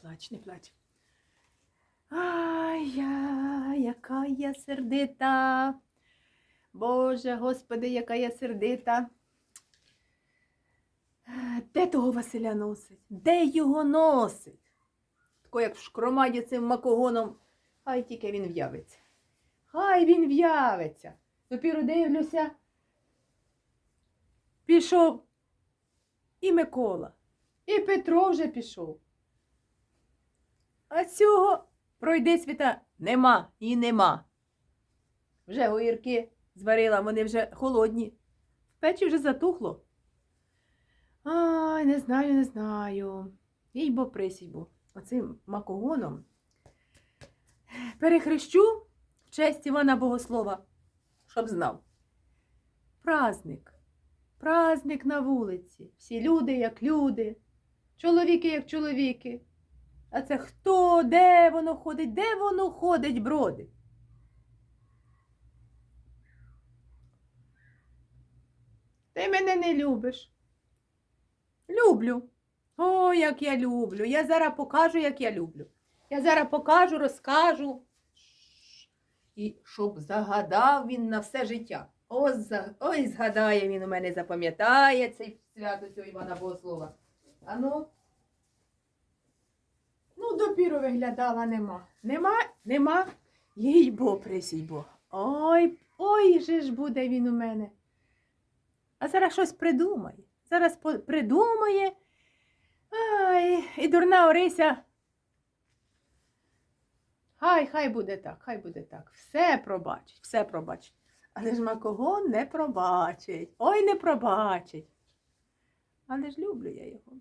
плач, не плач. Ай, яка я сердита. Боже, Господи, яка я сердита. Де того Василя носить? Де його носить? Тако як в шкромаді цим макогоном, хай тільки він в'явиться. Хай він в'явиться. Допіру дивлюся. Пішов і Микола, і Петро вже пішов. А цього пройди світа нема і нема. Вже гоїрки зварила, вони вже холодні. В печі вже затухло. Ай, не знаю, не знаю. Їй бо присідь бо. Оцим макогоном перехрещу в честь Івана Богослова, щоб знав. Праздник. Праздник на вулиці. Всі люди як люди, чоловіки як чоловіки. А це хто, де воно ходить, де воно ходить, бродить? Ти мене не любиш. Люблю. О, як я люблю. Я зараз покажу, як я люблю. Я зараз покажу, розкажу. І щоб загадав він на все життя. Ось, ой, згадає він у мене, запам'ятає цей свято цього Івана Богослова. А Ну, виглядала нема. Нема, нема. Їй бо, присій бо. Ой, ой же ж буде він у мене. А зараз щось придумає. Зараз придумає. Ай, і дурна Орися. Хай, хай буде так, хай буде так. Все пробачить, все пробачить. Але ж макогон не пробачить. Ой, не пробачить. Але ж люблю я його.